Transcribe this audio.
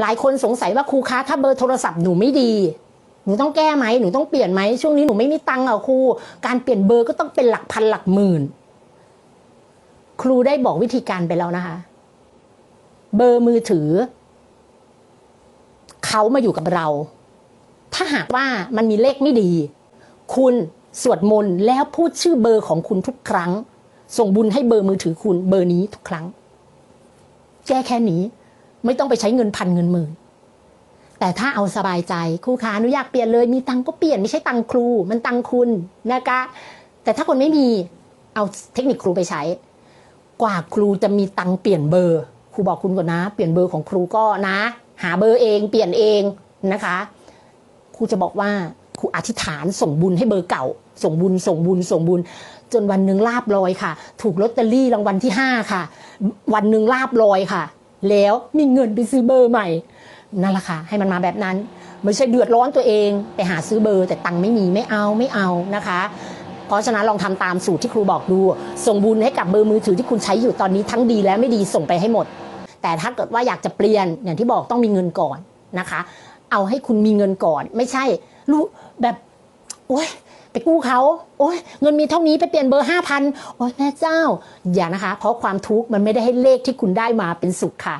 หลายคนสงสัยว่าครูคะถ้าเบอร์โทรศัพท์หนูไม่ดีหนูต้องแก้ไหมหนูต้องเปลี่ยนไหมช่วงนี้หนูไม่มีตังค์อะครูการเปลี่ยนเบอร์ก็ต้องเป็นหลักพันหลักหมื่น ครูได้บอกวิธีการไปแล้วนะคะ เบอร์มือถือ เขามาอยู่กับเรา ถ้าหากว่ามันมีเลขไม่ดี คุณสวดมนต์แล้วพูดชื่อเบอร์ของคุณทุกครั้ง ส่งบุญให้เบอร์มือถือคุณเบอร์นี้ทุกครั้ง แก้แค่นี้ ไม่ต้องไปใช้เงินพันเงินหมื่นแต่ถ้าเอาสบายใจครูขาหนูอยากเปลี่ยนเลย มีตังก็เปลี่ยนไม่ใช่ตังครู มันตังคุณนะคะ แต่ถ้าคนไม่มีเอาเทคนิคครูไปใช้ กว่าครูจะมีตังเปลี่ยนเบอร์ ครูบอกคุณก่อนนะ เปลี่ยนเบอร์ของครูก็นะ หาเบอร์เอง เปลี่ยนเองนะคะ ครูจะบอกว่าครูอธิษฐานส่งบุญให้เบอร์เก่า ส่งบุญส่งบุญส่งบุญ จนวันหนึ่งลาบลอยค่ะ ถูกลอตเตอรี่รางวัลที่ห้าค่ะ วันหนึ่งลาบลอยค่ะ แล้วมีเงินไปซื้อเบอร์ใหม่นั่นแหละค่ะให้มันมาแบบนั้นไม่ใช่เดือดร้อนตัวเองไปหาซื้อเบอร์ แต่ตังค์ไม่มีไม่เอาไม่เอานะคะ เพราะฉะนั้นลองทำตามสูตรที่ครูบอกดู ส่งบุญให้กับเบอร์มือถือที่คุณใช้อยู่ตอนนี้ทั้งดีและไม่ดีส่งไปให้หมด แต่ถ้าเกิดว่าอยากจะเปลี่ยนอย่างที่บอกต้องมีเงินก่อนนะคะ เอาให้คุณมีเงินก่อน ไม่ใช่รู้แบบโอ๊ย ไปกู้เขาโอ้ยเงินมีเท่านี้ไปเปลี่ยนเบอร์ห้าพันโอ้ยแม่เจ้า อย่านะคะ เพราะความทุกข์มันไม่ได้ให้เลขที่คุณได้มาเป็นสุขค่ะ